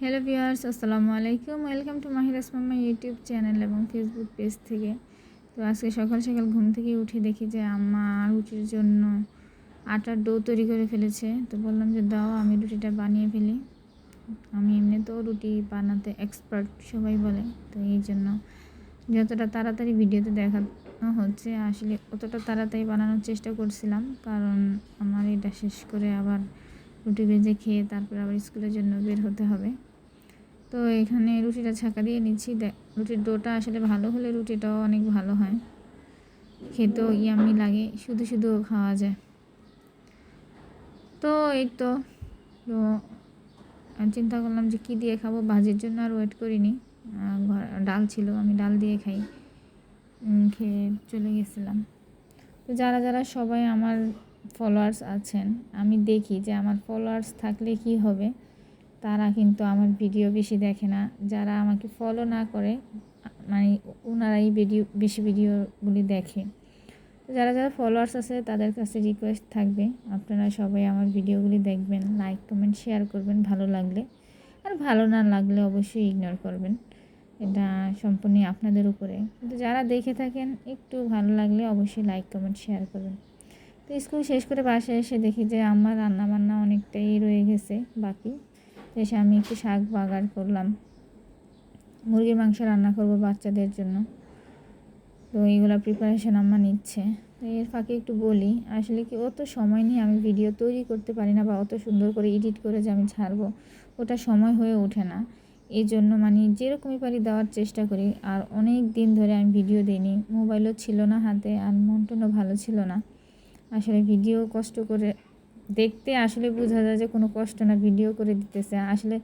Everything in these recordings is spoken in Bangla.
হ্যালো ভিউয়ার্স আসসালামু আলাইকুম। ওয়েলকাম টু মাহির আসমাম্মা ইউটিউব চ্যানেল এবং ফেসবুক পেজ থেকে। তো আজকে সকাল সকাল ঘুম থেকে উঠে দেখি যে আম্মা রুটির জন্য আটার ডো তৈরি করে ফেলেছে। তো বললাম যে, দাও, আমি রুটিটা বানিয়ে ফেলি। আমি এমনিতেও রুটি বানাতে এক্সপার্ট সবাই বলে। তো এই জন্য যতটা তাড়াতাড়ি ভিডিওতে দেখানো হচ্ছে, আসলে অতটা তাড়াতাড়ি বানানোর চেষ্টা করছিলাম। কারণ আমার এটা শেষ করে আবার রুটি ভেজে খেয়ে তারপর আবার স্কুলের জন্য বের হতে হবে। তো এখানে রুটিটা ছাকা দিয়ে নিচ্ছি। রুটির ডোটা আসলে ভালো হলে রুটিটাও অনেক ভালো হয়। খেতেও ইয়ামি লাগে, শুধু শুধু খাওয়া যায়। তো এই তো তো চিন্তা করলাম যে কী দিয়ে খাব? ভাজির জন্য আর ওয়েট করিনি। ডাল ছিল, আমি ডাল দিয়ে খাই। খেয়ে চলে গেছিলাম। তো যারা যারা সবাই আমার ফলোয়ার্স আছেন, আমি দেখি যে আমার ফলোয়ার্স থাকলে কি হবে। তারা কিন্তু আমার ভিডিও বেশি দেখে না। যারা আমাকে ফলো না করে মানে ওনারাই ভিডিও, বেশি ভিডিওগুলি দেখে। যারা যারা ফলোয়ার্স আছে, তাদের কাছে রিকোয়েস্ট থাকবে, আপনারা সবাই আমার ভিডিওগুলি দেখবেন লাইক কমেন্ট শেয়ার করবেন, ভালো লাগলে। আর ভালো না লাগলে অবশ্যই ইগনোর করবেন। এটা সম্পূর্ণ আপনাদের উপরে। কিন্তু যারা দেখে থাকেন, একটু ভালো লাগলে অবশ্যই লাইক কমেন্ট শেয়ার করবেন। তো স্কুল শেষ করে বাসায় এসে দেখি যে আমার রান্না বান্না অনেকটাই রয়ে গেছে বাকি। তো এসে আমি একটু শাক বাগার করলাম। মুরগির মাংস রান্না করব বাচ্চাদের জন্য। তো এইগুলো প্রিপারেশান আমার নিচ্ছে। তো এর ফাঁকে একটু বলি, আসলে কি অত সময় নিয়ে আমি ভিডিও তৈরি করতে পারি না বা অত সুন্দর করে এডিট করে যে আমি ছাড়বো, ওটা সময় হয়ে ওঠে না। এই জন্য মানে যেরকমই পারি দেওয়ার চেষ্টা করি। আর অনেক দিন ধরে আমি ভিডিও দিইনি। মোবাইলও ছিল না হাতে আর মন টনও ভালো ছিল না। আসলে ভিডিও কষ্ট করে দেখতে আসলে বোঝা যায় যে কোনো কষ্ট না ভিডিও করে দিতেছে। আসলে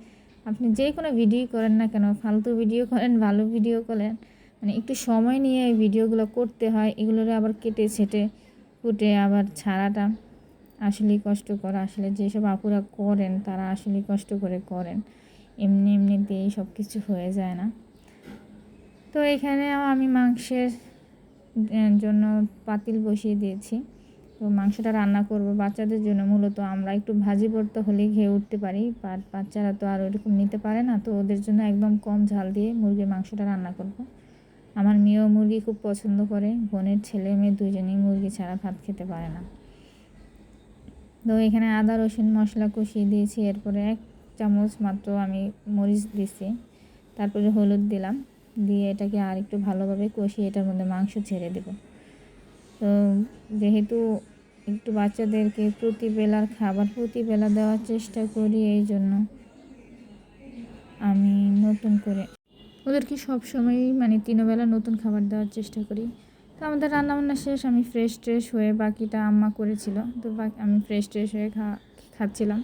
আপনি যে কোনো ভিডিও করেন না কেন, ফালতু ভিডিও করেন, ভালো ভিডিও করেন মানে একটু সময় নিয়ে এই ভিডিওগুলো করতে হয়, এগুলোরে আবার কেটে ছেটে ফুটে আবার ছাড়াটা আসলেই কষ্ট করা আসলে যেসব আপুরা করেন, তারা আসলেই কষ্ট করে করেন। এমনি এমনিতেই সব কিছু হয়ে যায় না। তো এখানেও আমি মাংসের জন্য পাতিল বসিয়ে দিয়েছি। তো মাংসটা রান্না করব বাচ্চাদের জন্য। মূলত আমরা একটু ভাজি পড়তে হলেই খেয়ে উঠতে পারি। বাট বাচ্চারা তো আর ওইরকম নিতে পারে না, তো ওদের জন্য একদম কম ঝাল দিয়ে মুরগির মাংসটা রান্না করব। আমার মেয়েও মুরগি খুব পছন্দ করে, বোনের ছেলে মেয়ে দুজনেই মুরগি ছাড়া ভাত খেতে পারে না। তো এখানে আদা, রসুন, মশলা কষিয়ে দিয়েছি, এরপরে এক চামচ মাত্র আমি মরিচ দিছি। তারপরে হলুদ দিলাম, দিয়ে এটাকে আর একটু ভালোভাবে কষিয়ে এটার মধ্যে মাংস ছেড়ে দেব। তো যেহেতু একটু বাচ্চাদেরকে প্রতিবেলার খাবার প্রতিবেলা দেওয়ার চেষ্টা করি, এই জন্য আমি নতুন করে ওদেরকে সবসময়ই মানে তিনবেলা নতুন খাবার দেওয়ার চেষ্টা করি। তো আমাদের রান্নাবান্না শেষ, আমি ফ্রেশ ট্রেশ হয়ে বাকিটা আম্মা করেছিল। তো বাকি আমি ফ্রেশ ট্রেশ হয়ে খা খাচ্ছিলাম।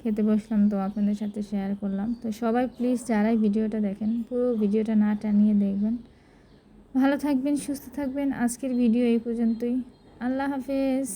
খেতে বসলাম, তো আপনাদের সাথে শেয়ার করলাম। তো সবাই প্লিজ যারাই ভিডিওটা দেখেন, পুরো ভিডিওটা না টানিয়ে দেখবেন। ভালো থাকবেন সুস্থ থাকবেন। আজকের ভিডিও এই পর্যন্তই। আল্লাহ হাফেজ।